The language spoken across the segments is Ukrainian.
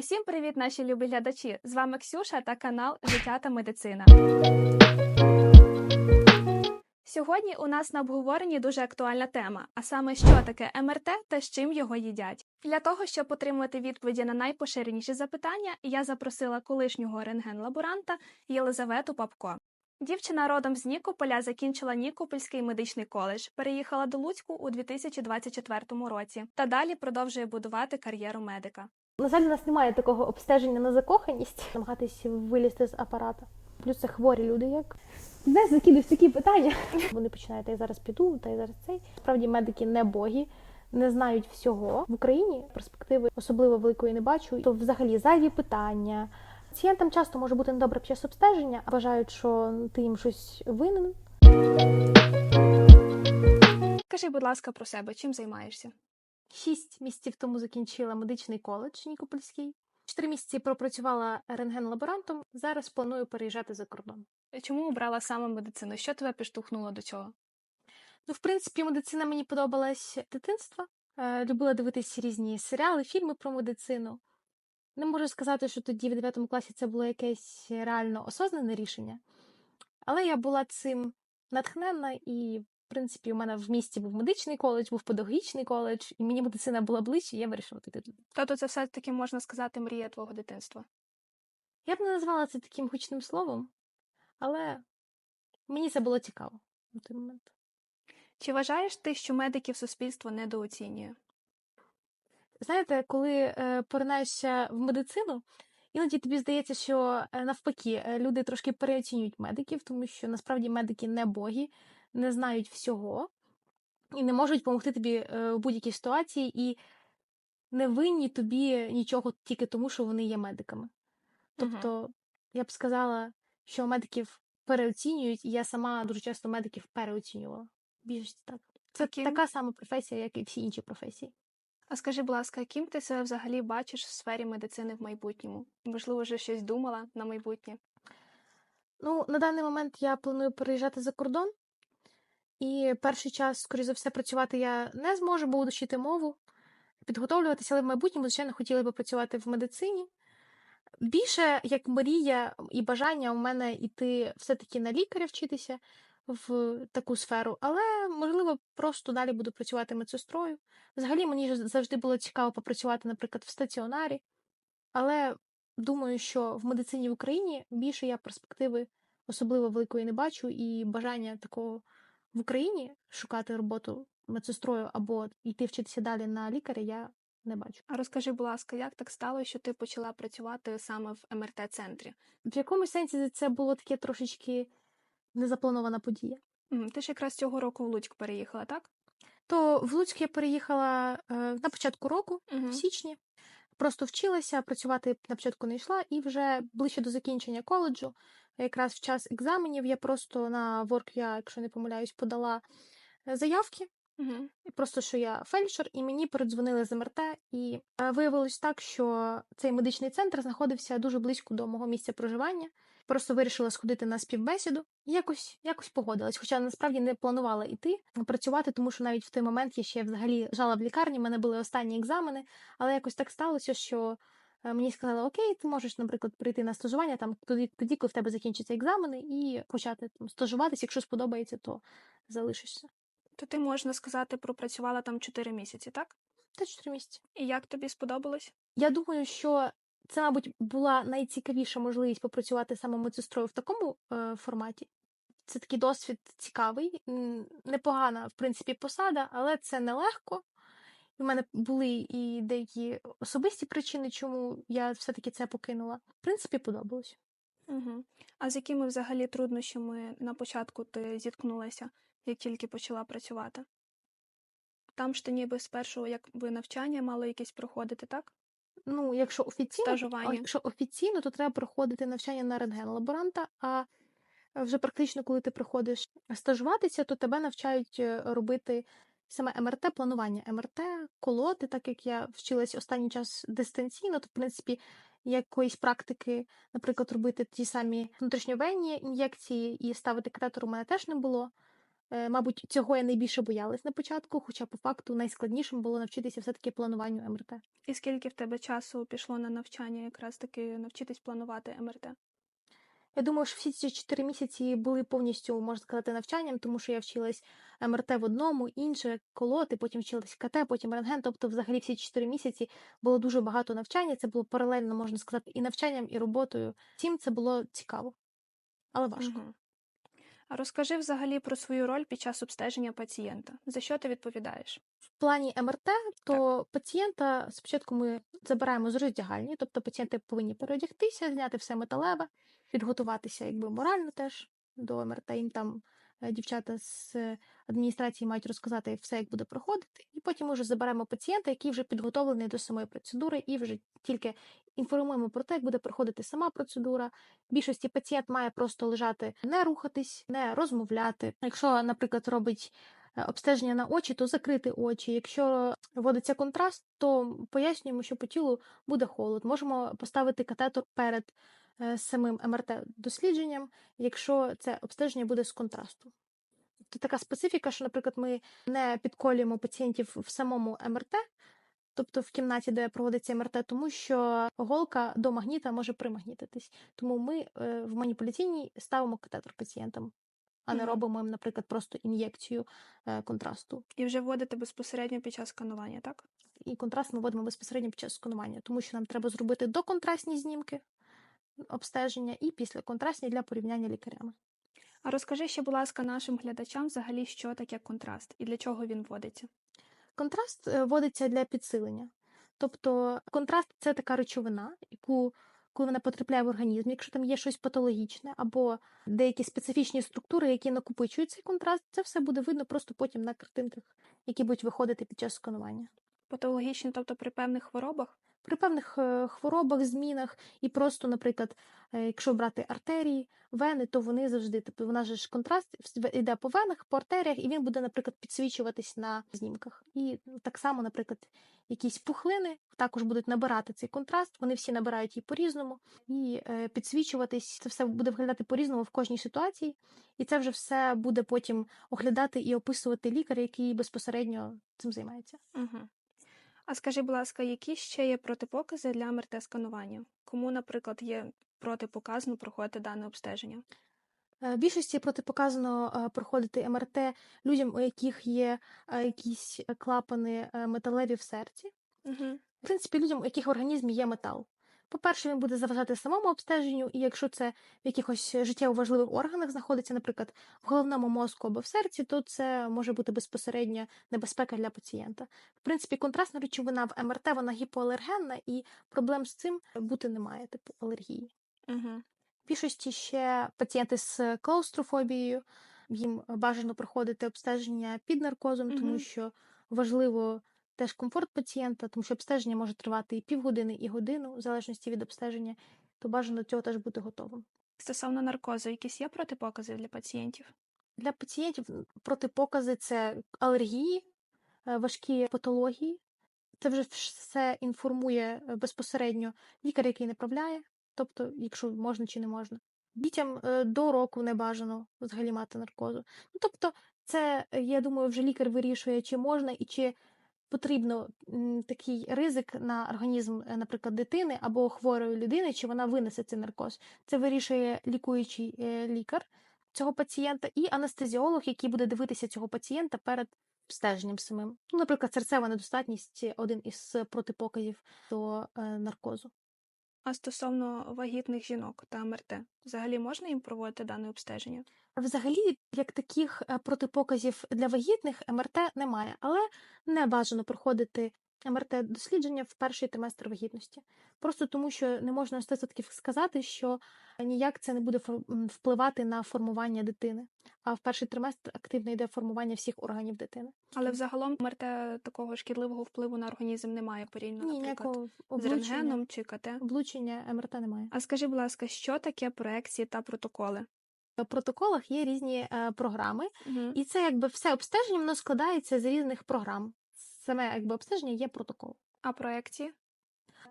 Усім привіт, наші любі глядачі! З вами Ксюша та канал Життя та медицина. Сьогодні у нас на обговоренні дуже актуальна тема, а саме що таке МРТ та з чим його їдять. Для того, щоб отримати відповіді на найпоширеніші запитання, я запросила колишнього рентген-лаборанта Єлизавету Папко. Дівчина родом з Нікополя закінчила Нікопольський медичний коледж, переїхала до Луцьку у 2024 році та далі продовжує будувати кар'єру медика. На жаль, у нас немає такого обстеження на закоханість, намагатись вилізти з апарата. Плюс це хворі люди, як знаєш, закидують такі питання. Вони починають, та я зараз піду, та я зараз цей. Справді медики не боги, не знають всього в Україні. Перспективи особливо великої не бачу. То взагалі зайві питання. Пацієнтам часто може бути недобре під час обстеження, а вважають, що ти їм щось винен. Скажи, будь ласка, про себе, чим займаєшся? Шість місяців тому закінчила медичний коледж Нікопольський. Чотири місяці пропрацювала рентген-лаборантом. Зараз планую переїжджати за кордон. Чому обрала саме медицину? Що тебе підштовхнуло до цього? Ну, в принципі, медицина мені подобалась з дитинства. Е, Любила дивитися різні серіали, фільми про медицину. Не можу сказати, що тоді в 9 класі це було якесь реально осознане рішення, але я була цим натхненна, і, в принципі, у мене в місті був медичний коледж, був педагогічний коледж, і мені медицина була ближче, і я вирішила піти туди. Тобто це все-таки можна сказати мрія твого дитинства. Я б не назвала це таким гучним словом, але мені це було цікаво на той момент. Чи вважаєш ти, що медиків суспільство недооцінює? Знаєте, коли е, поринаєшся в медицину, іноді тобі здається, що е, навпаки е, люди трошки переоцінюють медиків, тому що насправді медики не боги, не знають всього і не можуть допомогти тобі е, в будь-якій ситуації, і не винні тобі нічого тільки тому, що вони є медиками. Тобто, я б сказала, що медиків переоцінюють, і я сама дуже часто медиків переоцінювала. Більшість так. Це Ким? така сама професія, як і всі інші професії. А скажи, будь ласка, ким ти себе взагалі бачиш в сфері медицини в майбутньому? Можливо, вже щось думала на майбутнє? Ну, на даний момент я планую переїжджати за кордон, і перший час, скоріш за все, працювати я не зможу, бо буду мову, підготовлюватися, але в майбутньому, звичайно, хотіла би працювати в медицині. Більше як мрія і бажання у мене йти все-таки на лікаря вчитися в таку сферу, але можливо просто далі буду працювати медсестрою. Взагалі мені завжди було цікаво попрацювати, наприклад, в стаціонарі, але думаю, що в медицині в Україні більше я перспективи особливо великої не бачу, і бажання такого в Україні шукати роботу медсестрою або йти вчитися далі на лікаря я не бачу. А розкажи, будь ласка, як так стало, що ти почала працювати саме в МРТ-центрі? В якомусь сенсі це було таке трошечки незапланована подія. Ти ж якраз цього року в Луцьк переїхала, так? То в Луцьк я переїхала е, на початку року, Угу. в січні. Просто вчилася, працювати на початку не йшла, і вже ближче до закінчення коледжу, якраз в час екзаменів, я просто на WorkUA, якщо не помиляюсь, подала е, заявки. Угу. Просто що я фельдшер, і мені передзвонили з МРТ, і е, виявилось так, що цей медичний центр знаходився дуже близько до мого місця проживання. Просто вирішила сходити на співбесіду і якось якось погодилась. Хоча насправді не планувала йти працювати, тому що навіть в той момент я ще взагалі жала в лікарні, в мене були останні екзамени, але якось так сталося, що е, мені сказали: Окей, ти можеш, наприклад, прийти на стажування там тоді, тоді, коли в тебе закінчаться екзамени, і почати там стажуватись. Якщо сподобається, то залишишся. То ти, можна сказати, пропрацювала там 4 місяці, так? Та чотири місяці. І як тобі сподобалось? Я думаю, що це, мабуть, була найцікавіша можливість попрацювати саме медсестрою в такому е, форматі. Це такий досвід цікавий, непогана, в принципі, посада, але це нелегко. У мене були і деякі особисті причини, чому я все-таки це покинула. В принципі, подобалось. Угу. А з якими взагалі труднощами на початку ти зіткнулася, як тільки почала працювати? Там ж ти ніби спершу якби навчання мало якесь проходити, так? Ну, якщо офіційно, Стажування. якщо офіційно, то треба проходити навчання на рентген-лаборанта. А вже практично, коли ти приходиш стажуватися, то тебе навчають е, робити саме МРТ, планування МРТ, колоти, так як я вчилась останній час дистанційно, то в принципі якоїсь практики, наприклад, робити ті самі внутрішньовенні ін'єкції і ставити катетер у мене теж не було. Е, Мабуть, цього я найбільше боялась на початку, хоча по факту найскладнішим було навчитися все-таки плануванню МРТ. І скільки в тебе часу пішло на навчання, якраз таки навчитись планувати МРТ? Я думаю, що всі ці чотири місяці були повністю, можна сказати, навчанням, тому що я вчилась МРТ в одному, інше колоти, потім вчилась КТ, потім рентген. Тобто, взагалі, всі чотири місяці було дуже багато навчання. Це було паралельно, можна сказати, і навчанням, і роботою. Всім це було цікаво, але важко. Мгм. А розкажи взагалі про свою роль під час обстеження пацієнта. За що ти відповідаєш? В плані МРТ, то пацієнта спочатку ми забираємо з роздягальні, тобто пацієнти повинні переодягтися, зняти все металеве, підготуватися якби морально теж до МРТ. Їм там дівчата з е, адміністрації мають розказати все, як буде проходити. І потім ми вже заберемо пацієнта, який вже підготовлений до самої процедури, і вже тільки інформуємо про те, як буде проходити сама процедура. В більшості пацієнт має просто лежати, не рухатись, не розмовляти. Якщо, наприклад, робить е, обстеження на очі, то закрити очі. Якщо вводиться контраст, то пояснюємо, що по тілу буде холод. Можемо поставити катетор перед е, самим МРТ-дослідженням, якщо це обстеження буде з контрасту. Це така специфіка, що, наприклад, ми не підколюємо пацієнтів в самому МРТ, тобто в кімнаті, де проводиться МРТ, тому що голка до магніта може примагнітитись. Тому ми е, в маніпуляційній ставимо катетор пацієнтам, а не робимо їм, наприклад, просто ін'єкцію е, контрасту. І вже вводити безпосередньо під час сканування, так? І контраст ми вводимо безпосередньо під час сканування, тому що нам треба зробити доконтрастні знімки обстеження і післяконтрастні для порівняння лікарями. А розкажи ще, будь ласка, нашим глядачам взагалі, що таке контраст і для чого він вводиться. Контраст е, вводиться для підсилення. Тобто контраст це така речовина, яку коли вона потрапляє в організм, якщо там є щось патологічне або деякі специфічні структури, які накопичують цей контраст, це все буде видно просто потім на картинках, які будуть виходити під час сканування. Патологічні, тобто при певних хворобах? При певних е, хворобах, змінах, і просто, наприклад, е, якщо брати артерії, вени, то вони завжди, тобто вона ж контраст йде по венах, по артеріях, і він буде, наприклад, підсвічуватись на знімках. І ну, так само, наприклад, якісь пухлини також будуть набирати цей контраст, вони всі набирають її по-різному, і е, підсвічуватись, це все буде виглядати по-різному в кожній ситуації, і це вже все буде потім оглядати і описувати лікар, який безпосередньо цим займається. Угу. А скажи, будь ласка, які ще є протипокази для МРТ-сканування? Кому, наприклад, є протипоказано проходити дане обстеження? Е, В більшості протипоказано е, проходити МРТ людям, у яких є е, якісь клапани металеві в серці. Угу. В принципі, людям, у яких в організмі є метал. По-перше, він буде заважати самому обстеженню, і якщо це в якихось життєво важливих органах знаходиться, наприклад, в головному мозку або в серці, то це може бути безпосередня небезпека для пацієнта. В принципі, контрастна речовина в МРТ вона гіпоалергенна, і проблем з цим бути немає, типу алергії. Угу. В більшості ще пацієнти з клаустрофобією, їм бажано проходити обстеження під наркозом, тому що важливо теж комфорт пацієнта, тому що обстеження може тривати і півгодини, і годину, в залежності від обстеження, то бажано до цього теж бути готовим. Стосовно наркозу, якісь є протипокази для пацієнтів? Для пацієнтів протипокази це алергії, е, важкі патології. Це вже все інформує е, безпосередньо лікар, який направляє, тобто, якщо можна чи не можна. Дітям е, до року не бажано взагалі мати наркозу. Ну, тобто, це, я думаю, вже лікар вирішує, чи можна і чи потрібно такий ризик на організм, е, наприклад, дитини або хворої людини, чи вона винесе цей наркоз. Це вирішує лікуючий е, лікар цього пацієнта і анестезіолог, який буде дивитися цього пацієнта перед обстеженням самим. Ну, наприклад, серцева недостатність один із протипоказів до е, наркозу. А стосовно вагітних жінок та МРТ, взагалі можна їм проводити дане обстеження? Взагалі, як таких е, протипоказів для вагітних МРТ немає, але не бажано проходити МРТ-дослідження в перший триместр вагітності. Просто тому, що не можна на 100% сказати, що ніяк це не буде впливати на формування дитини. А в перший триместр активно йде формування всіх органів дитини. Але взагалом МРТ такого шкідливого впливу на організм немає порівняно, Ні, наприклад, з рентгеном чи КТ. облучення МРТ немає. А скажи, будь ласка, що таке проекції та протоколи? В протоколах є різні е, програми, Угу. і це якби все обстеження воно складається з різних програм. Саме якби обстеження є протокол. А проекції?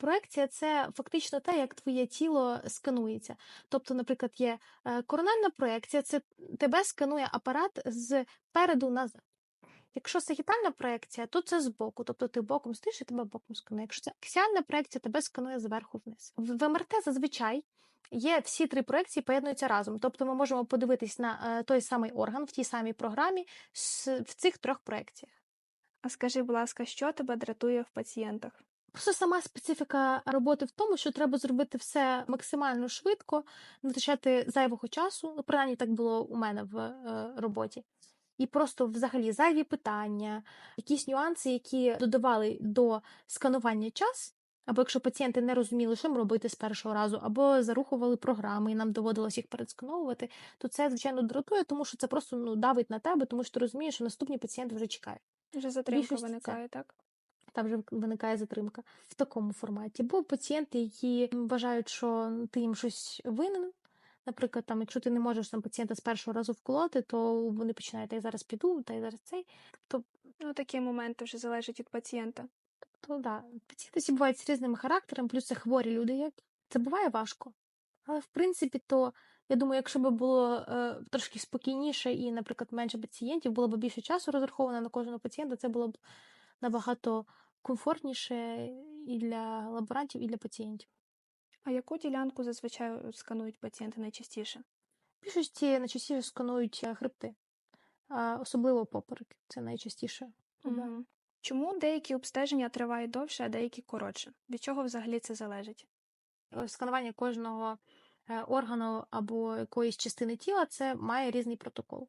Проекція це фактично те, як твоє тіло сканується. Тобто, наприклад, є е, корональна проекція, це тебе сканує апарат з переду назад. Якщо сагітальна проекція, то це збоку, тобто ти боком стоїш і тебе боком сканує. Якщо це аксіальна проекція, тебе сканує зверху вниз. В в МРТ зазвичай є всі три проекції поєднуються разом. Тобто ми можемо подивитись на е, той самий орган в тій самій програмі в цих трьох проекціях. А скажи, будь ласка, що тебе дратує в пацієнтах? Просто сама специфіка роботи в тому, що треба зробити все максимально швидко, не втрачати зайвого часу. Ну, принаймні так було у мене в е, роботі. І просто взагалі зайві питання, якісь нюанси, які додавали до сканування час. Або якщо пацієнти не розуміли, що їм робити з першого разу, або зарухували програми, і нам доводилось їх передскановувати, то це, звичайно, дратує, тому що це просто ну, давить на тебе, тому що ти розумієш, що наступні пацієнти вже чекають. Вже затримка Більшості це. виникає, так? Там вже виникає затримка в такому форматі. Бо пацієнти, які вважають, що ти їм щось винен. Наприклад, там, якщо ти не можеш там пацієнта з першого разу вколоти, то вони починають, та я зараз піду, та я зараз цей. Тобто, Ну, такі моменти вже залежать від пацієнта. то да, пацієнти всі бувають з різними характерами, плюс це хворі люди. Як це буває важко. Але в принципі, то я думаю, якщо б було е, трошки спокійніше і, наприклад, менше пацієнтів, було б більше часу розраховано на кожного пацієнта, це було б набагато комфортніше і для лаборантів, і для пацієнтів. А яку ділянку зазвичай сканують пацієнти найчастіше? В більшості найчастіше сканують е, хребти, а особливо поперек. Це найчастіше. Мгм. Чому деякі обстеження тривають довше, а деякі коротше? Від чого взагалі це залежить? Е, Сканування кожного органу або якоїсь частини тіла це має різний протокол.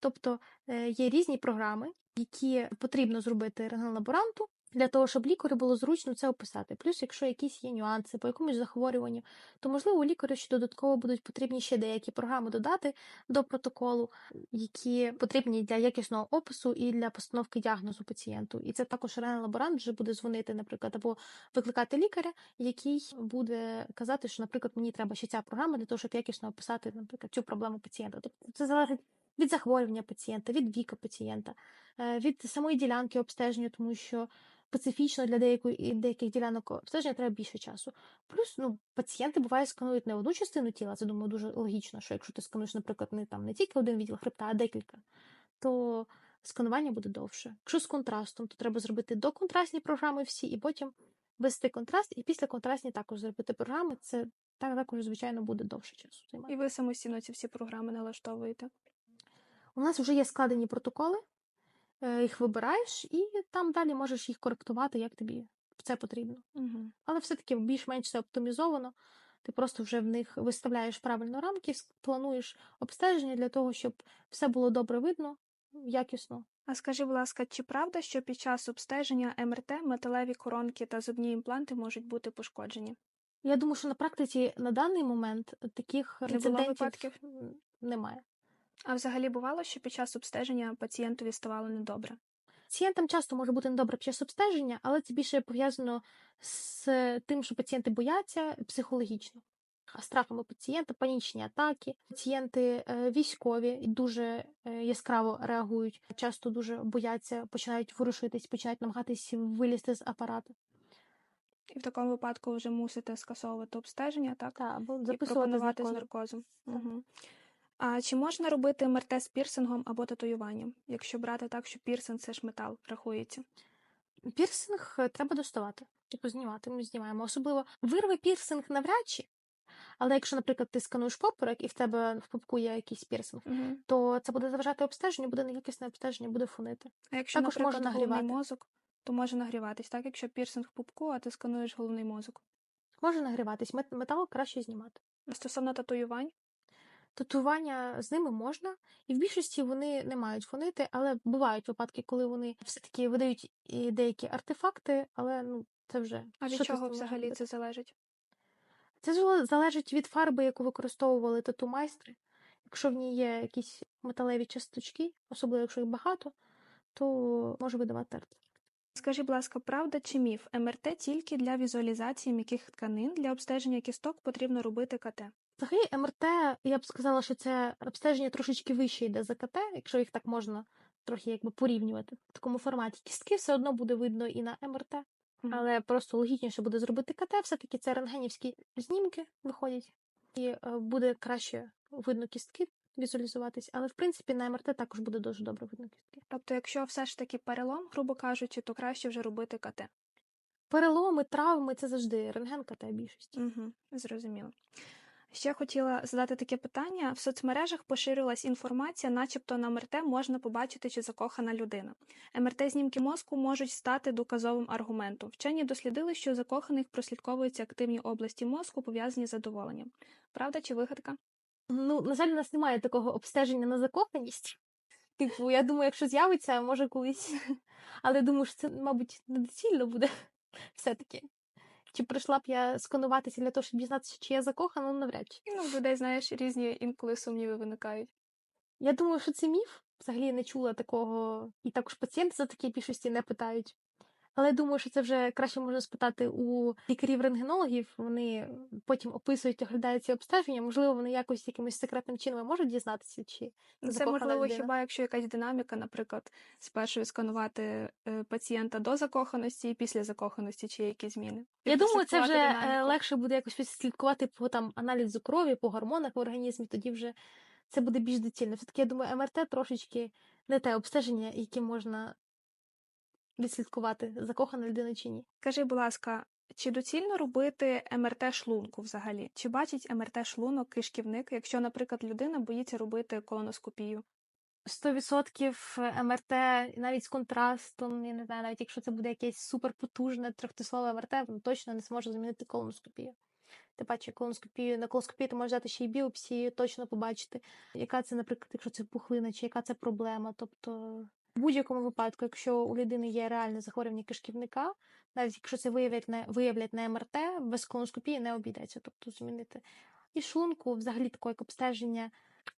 Тобто е, є різні програми, які потрібно зробити рентген-лаборанту для того, щоб лікарю було зручно це описати. Плюс, якщо якісь є нюанси по якомусь захворюванню, то можливо лікарю ще додатково будуть потрібні ще деякі програми додати до протоколу, які потрібні для якісного опису і для постановки діагнозу пацієнту. І це також рентген-лаборант вже буде дзвонити, наприклад, або викликати лікаря, який буде казати, що, наприклад, мені треба ще ця програма для того, щоб якісно описати, наприклад, цю проблему пацієнта. Тобто це залежить від захворювання пацієнта, від віку пацієнта, е, від самої ділянки обстеження, тому що специфічно для деякої деяких ділянок обстеження треба більше часу. Плюс ну, пацієнти буває сканують не одну частину тіла. Це думаю дуже логічно, що якщо ти скануєш, наприклад, не там не тільки один відділ хребта, а декілька, то сканування буде довше. Якщо з контрастом, то треба зробити доконтрастні програми всі, і потім ввести контраст, і після контрастні також зробити програми. Це так також, звичайно, буде довше часу займати. І ви самостійно ці всі програми налаштовуєте? У нас вже є складені протоколи, їх вибираєш, і там далі можеш їх коректувати, як тобі це потрібно. Угу. Але все-таки більш-менш це оптимізовано. Ти просто вже в них виставляєш правильно рамки, плануєш обстеження для того, щоб все було добре видно, якісно. А скажи, будь ласка, чи правда, що під час обстеження МРТ металеві коронки та зубні імпланти можуть бути пошкоджені? Я думаю, що на практиці на даний момент таких Не було рецидентів випадків? немає. А взагалі бувало, що під час обстеження пацієнтові ставало недобре? Пацієнтам часто може бути недобре під час обстеження, але це більше пов'язано з тим, що пацієнти бояться психологічно. А Страхами пацієнта, панічні атаки, пацієнти е, військові і дуже е, яскраво реагують, часто дуже бояться, починають ворушитись, починають намагатись вилізти з апарату. І в такому випадку вже мусите скасовувати обстеження, так? Та, або записувати з наркозом. Угу. А чи можна робити МРТ з пірсингом або татуюванням, якщо брати так, що пірсинг це ж метал рахується? Пірсинг е, треба доставати, типу знімати. Ми знімаємо. Особливо вирве пірсинг навряд чи. Але якщо, наприклад, ти скануєш поперек і в тебе в пупку є якийсь пірсинг, Угу. то це буде заважати обстеженню, буде неякісне обстеження, буде фонити. А якщо, Також наприклад, можна головний нагрівати. мозок, то може нагріватись, так? Якщо пірсинг в пупку, а ти скануєш головний мозок. Може нагріватись, мет- метал краще знімати. Стосовно татуювань, Татуювання з ними можна, і в більшості вони не мають фонити, але бувають випадки, коли вони все-таки видають і деякі артефакти, але ну це вже а від що чого взагалі це залежить? Це залежить від фарби, яку використовували тату майстри. Якщо в ній є якісь металеві часточки, особливо якщо їх багато, то може видавати артефакт. Скажи, будь ласка, правда чи міф? МРТ тільки для візуалізації м'яких тканин, для обстеження кісток потрібно робити КТ. Взагалі, МРТ, я б сказала, що це обстеження трошечки вище йде за КТ, якщо їх так можна трохи якби порівнювати в такому форматі. Кістки все одно буде видно і на МРТ. Мгм. Але просто логічніше буде зробити КТ, все-таки це рентгенівські знімки виходять, і е, буде краще видно кістки візуалізуватись. Але в принципі на МРТ також буде дуже добре видно кістки. Тобто, якщо все ж таки перелом, грубо кажучи, то краще вже робити КТ. Переломи, травми це завжди рентген КТ більшість. Угу, зрозуміло. Ще хотіла задати таке питання. В соцмережах поширювалась інформація, начебто на МРТ можна побачити, чи закохана людина. МРТ-знімки мозку можуть стати доказовим аргументом. Вчені дослідили, що у закоханих прослідковуються активні області мозку, пов'язані з задоволенням. Правда чи вигадка? Ну, на жаль, у нас немає такого обстеження на закоханість. Типу, я думаю, якщо з'явиться, може колись. Але думаю, що це, мабуть, недоцільно буде все-таки. Чи прийшла б я скануватися для того, щоб дізнатися, чи я закохана, ну навряд чи. Ну, в людей, знаєш, різні інколи сумніви виникають. Я думаю, що це міф. Взагалі не чула такого, і також пацієнти за такі більшості не питають. Але я думаю, що це вже краще можна спитати у лікарів-рентгенологів. Вони потім описують, оглядають ці обстеження. Можливо, вони якось якимось секретним чином можуть дізнатися, чи Ну, Це можливо людина. хіба якщо якась динаміка, наприклад, спершу сканувати е, пацієнта до закоханості і після закоханості, чи є якісь зміни. Я думаю, це вже е, динаміку. легше буде якось відслідкувати по там аналізу крові, по гормонах в організмі. Тоді вже це буде більш доцільно. Все-таки я думаю, МРТ трошечки не те обстеження, яким можна відслідкувати, закохана людина чи ні. Скажи, будь ласка, чи доцільно робити МРТ шлунку взагалі? Чи бачить МРТ шлунок кишківник, якщо, наприклад, людина боїться робити колоноскопію? 100% МРТ, навіть з контрастом, я не знаю, навіть якщо це буде якесь суперпотужне трьохтислове МРТ, воно точно не зможе замінити колоноскопію. Тим паче колоноскопію, на колоноскопії ти можеш взяти ще й біопсію, точно побачити, яка це, наприклад, якщо це пухлина, чи яка це проблема. Тобто, в будь-якому випадку, якщо у людини є реальне захворювання кишківника, навіть якщо це виявлять на, виявлять на МРТ, без колоноскопії не обійдеться. Тобто змінити. І шлунку, взагалі такого як обстеження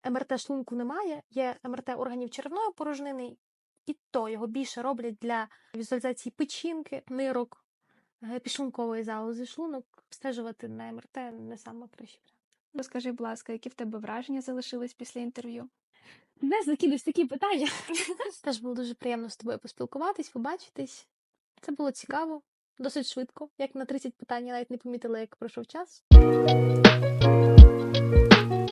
МРТ шлунку немає, є МРТ органів черевної порожнини, і то його більше роблять для візуалізації печінки, нирок, е, підшлункової залози. Шлунок обстежувати на МРТ не саме краще. Розкажи, будь ласка, які в тебе враження залишились після інтерв'ю? Не закинусь такі питання. Теж було дуже приємно з тобою поспілкуватись, побачитись. Це було цікаво, досить швидко. Як на 30 питань я навіть не помітила, як пройшов час.